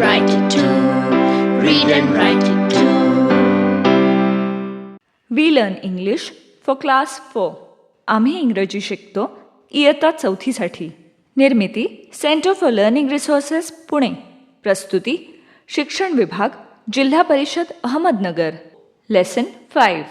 and write it too. Read and write it too. We learn English for class four आम्ही इंग्रजी शिकतो इयत्ता चौथीसाठी. निर्मिती centre for learning resources Pune. प्रस्तुती शिक्षण विभाग जिल्हा परिषद अहमदनगर. लेसन फाईव्ह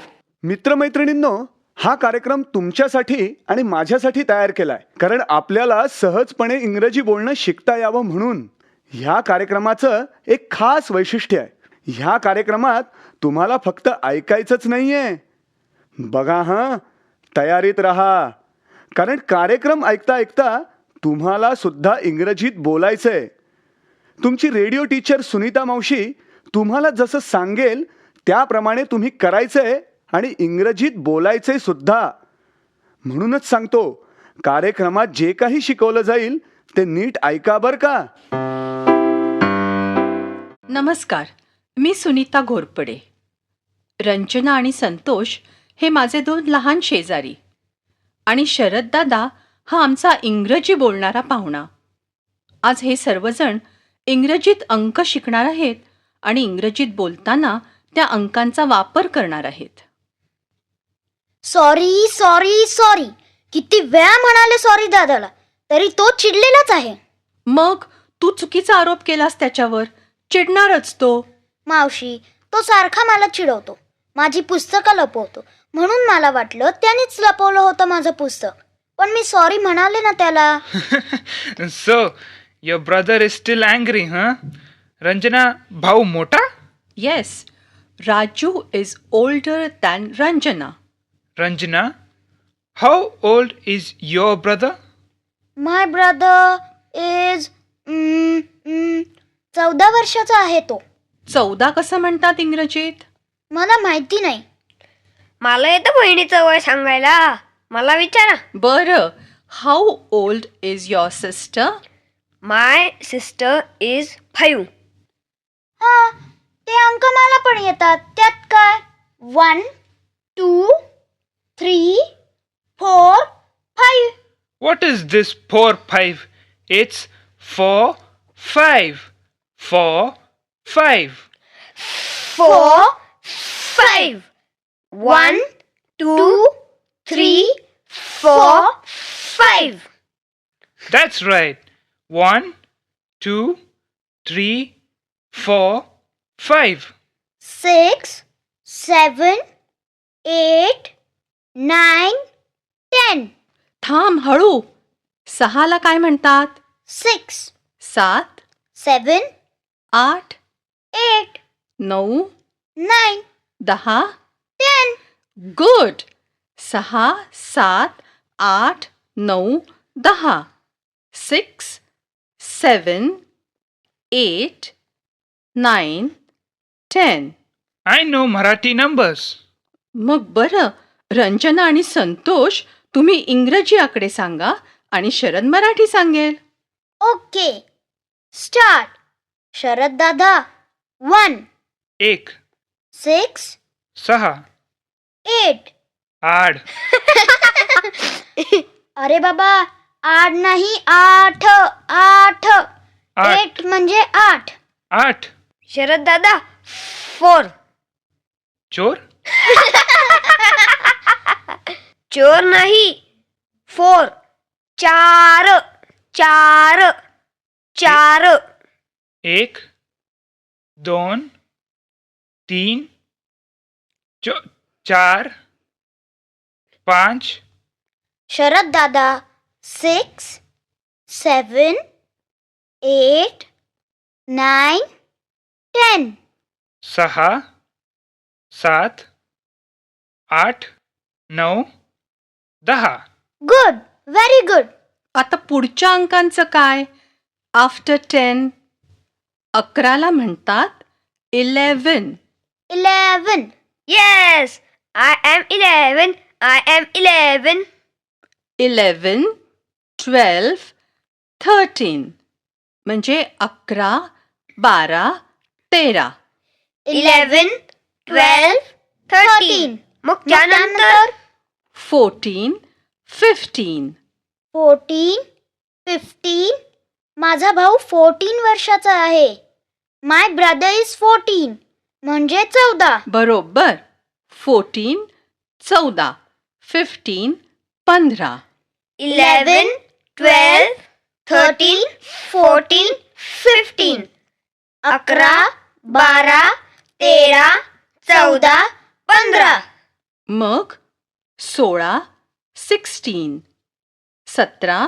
मित्रमैत्रिणींनो हा कार्यक्रम तुमच्यासाठी आणि माझ्यासाठी तयार केलाय. कारण आपल्याला सहजपणे इंग्रजी बोलणं शिकता यावं म्हणून. ह्या कार्यक्रमाचं एक खास वैशिष्ट्य आहे. ह्या कार्यक्रमात तुम्हाला फक्त ऐकायचंच नाहीये. बघा हां तयारीत राहा. कारण कार्यक्रम ऐकता ऐकता तुम्हाला सुद्धा इंग्रजीत बोलायचंय. तुमची रेडिओ टीचर सुनीता मावशी तुम्हाला जसं सांगेल त्याप्रमाणे तुम्ही करायचंय आणि इंग्रजीत बोलायचंय सुद्धा. म्हणूनच सांगतो कार्यक्रमात जे काही शिकवलं जाईल ते नीट ऐका बरं का. नमस्कार मी सुनीता घोरपडे. रंजना आणि संतोष हे माझे दोन लहान शेजारी आणि शरददादा हा आमचा इंग्रजी बोलणारा पाहुणा. आज हे सर्वजण इंग्रजीत अंक शिकणार आहेत आणि इंग्रजीत बोलताना त्या अंकांचा वापर करणार आहेत. Sorry sorry sorry. किती वेळा म्हणाले सॉरी दादाला तरी तो चिडलेलाच आहे. मग तू चुकीचा आरोप केलास त्याच्यावर? चिडणारच तो. मावशी तो सारखा मला चिडवतो. माझी पुस्तकं लपवतो. म्हणून मला वाटलं त्यानेच लपवलं होतं माझं पुस्तक. पण मी सॉरी म्हणाले ना त्याला. So, your brother is still angry, huh? Ranjana भाऊ मोठा? Yes Raju is older than Ranjana. Ranjana how old is your brother my brother is चौदा वर्षाचा आहे तो. चौदा कसं म्हणतात इंग्रजीत? मला माहिती नाही. मला येतं बहिणीचं वय सांगायला. मला विचारा. बरं. How old is your sister my sister is five हा ते अंक मला पण येतात. त्यात काय? One two three four five What is this four five? It's four five. Four five. Four five one two three four five That's right. One, two, three, four, five. Six seven eight nine ten थांब हळू सहाला काय म्हणतात six सात सेवन आठ eight नऊ nine दहा ten good. सहा सात आठ नऊ दहा. Six seven eight nine ten. I know Marathi numbers. मग बरं. रंजना आणि संतोष तुम्ही इंग्रजी आकडे सांगा आणि शरद मराठी सांगेल. ओके. स्टार्ट. शरद दादा वन एक, सिक्स सहा, एट। आठ, अरे बाबा आठ नाही आठ आठ। एट म्हणजे आठ। आठ. शरद दादा फोर। चोर? चोर नाही फोर। चार चार चार। एक, दोन, तीन, चो चार, पाच, शरद दादा six seven eight nine ten. सहा सात आठ नऊ दहा। Good very good. आता पुढच्या अंकांचं काय? आफ्टर टेन अकराला म्हणतात eleven eleven yes I am eleven I am eleven eleven twelve thirteen. म्हणजे अकरा बारा तेरा. इलेवन ट्वेल्व थर्टीन मग त्यानंतर? Fourteen fifteen. फोर्टीन फिफ्टीन माझा भाऊ फोर्टीन वर्षाचा आहे. माय ब्रदर इज फोर्टीन म्हणजे चौदा. बरोबर. फोर्टीन चौदा. फिफ्टीन पंधरा. Eleven, twelve, thirteen, fourteen, fifteen. अकरा बारा तेरा चौदा पंधरा. मग सोळा सिक्स्टीन सतरा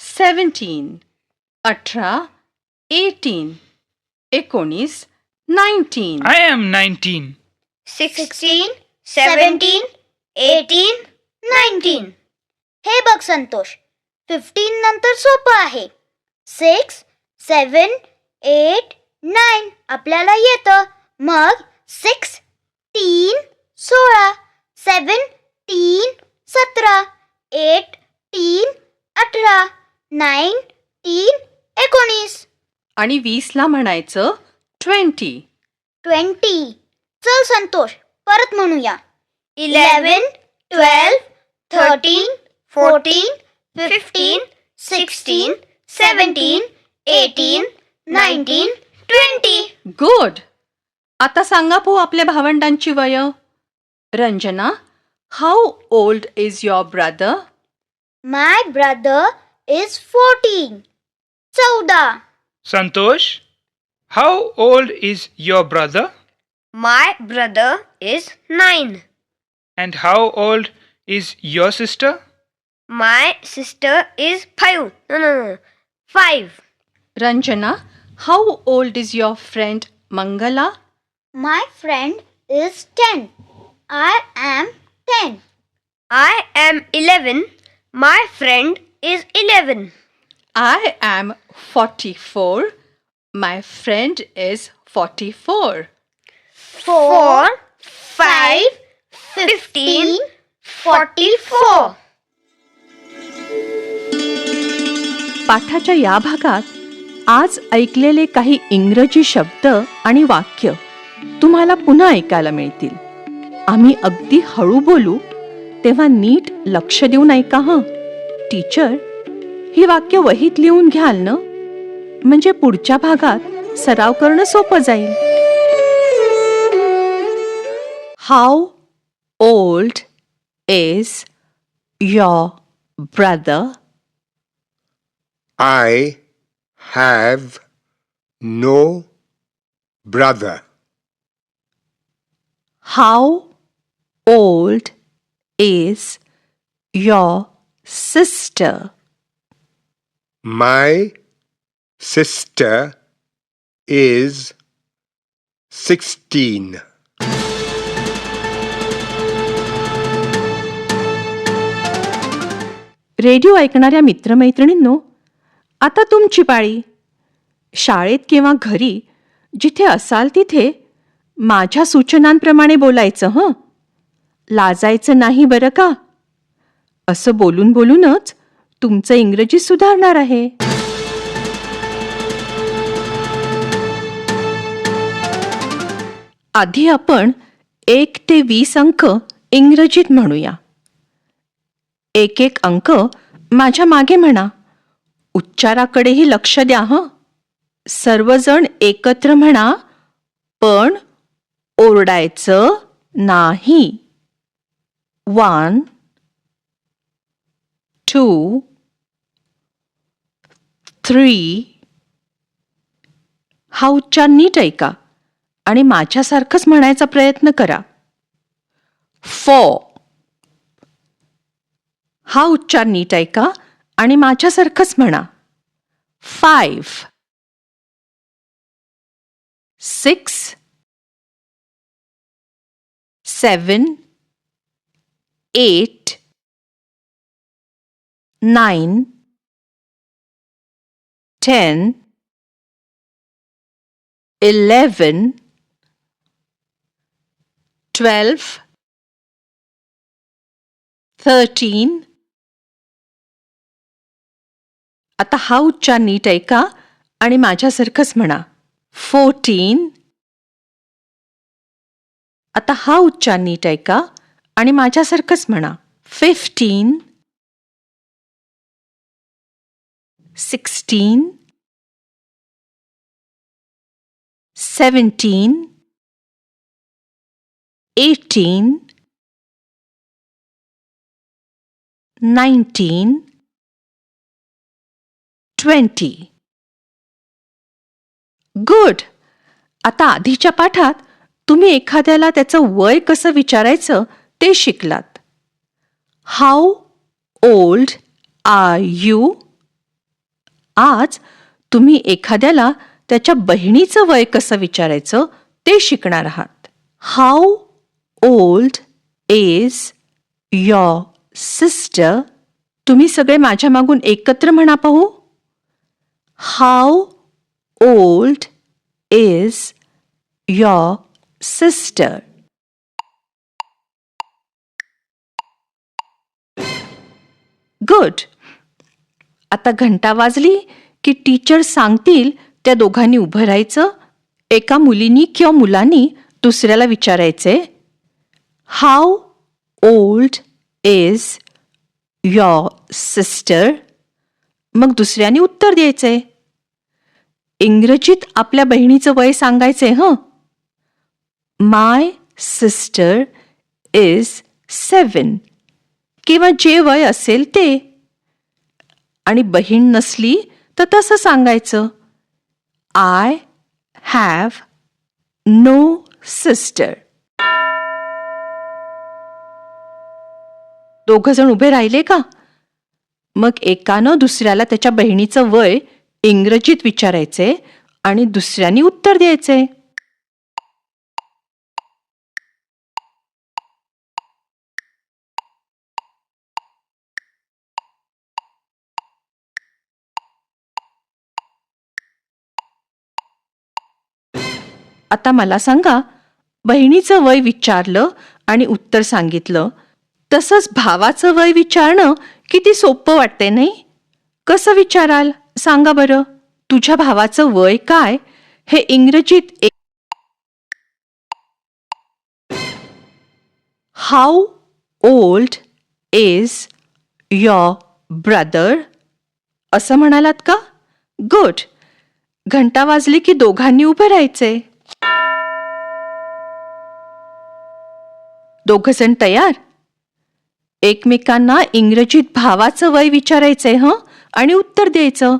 सेवन्टीन अठरा एटीन एकोणीस nineteen. I am 19. Sixteen seventeen eighteen nineteen हे बघ संतोष फिफ्टीन नंतर सोपं आहे. सिक्स सेवन एट नाईन आपल्याला येतं. मग सिक्स तीन सोळा सेवन तीन सतरा एट तीन अठरा नाईन तीन एकोणीस. आणि वीसला म्हणायचं ट्वेंटी. ट्वेंटी. चल संतोष परत म्हणूया. Eleven twelve thirteen fourteen fifteen sixteen seventeen eighteen nineteen twenty. Good. आता सांगा पो आपल्या भावंडांची वय. Ranjana how old is your brother my brother is fourteen चौदा Santosh, how old is your brother? My brother is nine And how old is your sister? My sister is five no no no five Ranjana how old is your friend Mangala my friend is ten I am ten I am 11. My friend is 11. I am 44. My friend is 44. 4, 5, 15, 44. पाठाच्या या भागात आज ऐकलेले काही इंग्रजी शब्द आणि वाक्य तुम्हाला पुन्हा ऐकायला मिळतील आम्ही अगदी हळू बोलू तेव्हा नीट लक्ष देऊन ऐका हं टीचर ही वाक्य वहीत लिहून घ्याल ना म्हणजे पुढच्या भागात सराव करणं सोपं जाईल how old is your brother I have no brother. How old is your sister? My sister is 16. Radio ऐकणाऱ्या मित्रमैत्रिणींनो आता तुमची पाळी. शाळेत किंवा घरी जिथे असाल तिथे माझ्या सूचनांप्रमाणे बोलायचं हं? लाजायचं नाही बरं का? असं बोलून बोलूनच तुमचं इंग्रजी सुधारणार आहे. आधी आपण एक ते वीस अंक इंग्रजीत म्हणूया. एक एक अंक माझ्या मागे म्हणा. उच्चाराकडेही लक्ष द्या हं. सर्वजण एकत्र म्हणा पण ओरडायचं नाही. वन टू थ्री हा उच्चार नीट ऐका आणि माझ्यासारखंच म्हणायचा प्रयत्न करा. फॉ हा उच्चार नीट ऐका आणि माझ्यासारखंच म्हणा. Five six seven eight nine ten, eleven twelve, thirteen आता हा उच्चार नीट ऐका आणि माझ्यासारखंच म्हणा. फोर्टीन आता हा उच्चार नीट ऐका आणि माझ्यासारखंच म्हणा. Fifteen sixteen seventeen eighteen nineteen twenty good आता आधीच्या पाठात तुम्ही एखाद्याला त्याचं वय कसं विचारायचं ते शिकलात. हाऊ ओल्ड आर यू आज तुम्ही एखाद्याला त्याच्या बहिणीचं वय कसं विचारायचं ते शिकणार आहात. How old is your sister तुम्ही सगळे माझ्या मागून एकत्र म्हणा पाहू. How old is your sister good आता घंटा वाजली की टीचर सांगतील त्या दोघांनी उभं राहायचं एका मुलीनी किंवा मुलांनी दुसऱ्याला विचारायचे how old is your sister मग दुसऱ्याने उत्तर द्यायचे इंग्रजीत आपल्या बहिणीचं वय सांगायचे हं. माय सिस्टर इज सेवन किंवा जे वय असेल ते आणि बहीण नसली तर तसं सांगायचं. आय हॅव नो सिस्टर दोघ जण उभे राहिले का? मग एकानं दुसऱ्याला त्याच्या बहिणीचं वय इंग्रजीत विचारायचे आणि दुसऱ्यानी उत्तर द्यायचे. आता मला सांगा बहिणीचं वय विचारलं आणि उत्तर सांगितलं तसंच भावाचं वय विचारणं किती सोपं वाटते नाही? कसं विचाराल? सांगा बरं. तुझ्या भावाचं वय काय? हे इंग्रजीत एक how old is your brother असं म्हणालात का? गुड घंटा वाजली की दोघांनी उभे राहायचे दोघ जण तयार? एकमेकांना इंग्रजीत भावाचं वय विचारायचंय हं? आणि उत्तर द्यायचं.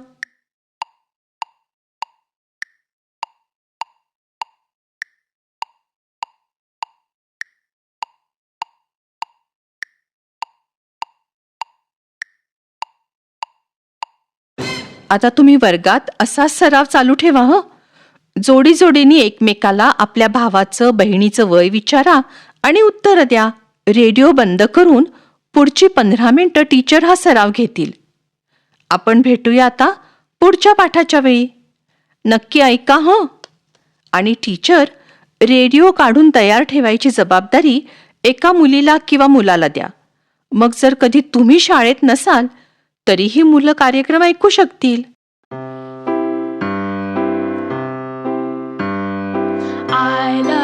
आता तुम्ही वर्गात असा सराव चालू ठेवा हं? जोडी जोडीने एकमेकाला आपल्या भावाचं बहिणीचं वय विचारा आणि उत्तर द्या. रेडिओ बंद करून पुढची पंधरा मिनिटं टीचर हा सराव घेतील. आपण भेटूया आता पुढच्या पाठाच्या वेळी. नक्की ऐका हं. आणि टीचर रेडिओ काढून तयार ठेवायची जबाबदारी एका मुलीला किंवा मुलाला द्या. मग जर कधी तुम्ही शाळेत नसाल तरीही मुलं कार्यक्रम ऐकू शकतील. I love